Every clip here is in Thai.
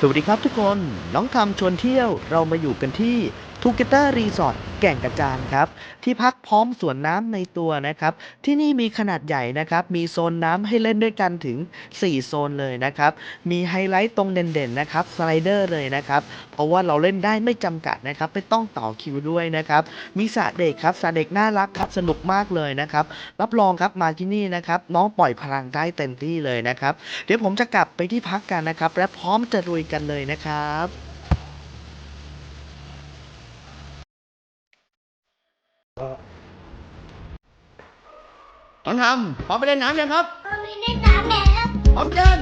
สวัสดีครับทุกคน น้องทำชวนเที่ยวเรามาอยู่กันที่ ทูเกเตอร์รีสอร์ทแก่งกระจานครับ ที่พักพร้อมสวนน้ำในตัวนะครับ ที่นี่มีขนาดใหญ่นะครับ มีโซนน้ำให้เล่นด้วยกันถึง 4 โซนเลยนะครับ มีไฮไลท์ตรงเด่นๆนะครับสไลเดอร์เลยนะครับ เพราะว่าเราเล่นได้ไม่จำกัดนะครับ ไม่ต้องต่อคิวด้วยนะครับ มีสระเด็กครับสระเด็กน่ารักครับ สนุกมากเลยนะครับ รับรองครับมาที่นี่นะครับ น้องปล่อยพลังได้เต็มที่เลยนะครับ เดี๋ยวผมจะกลับไปที่พักกันนะครับ และพร้อมจะลุยกันเลยนะครับ น้องทำพร้อมไปเล่นน้ำยังครับไม่ได้น้ำแล้ว พร้อมเล่น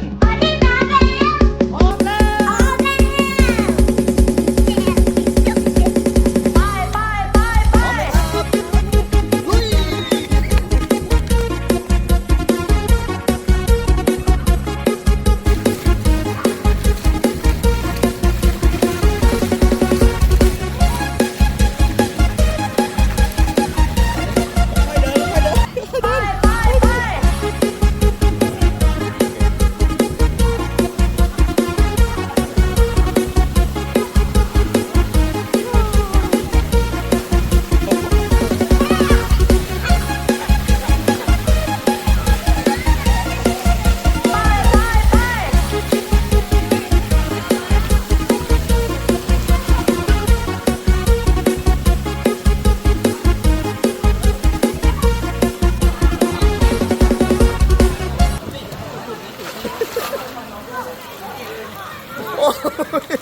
Oh.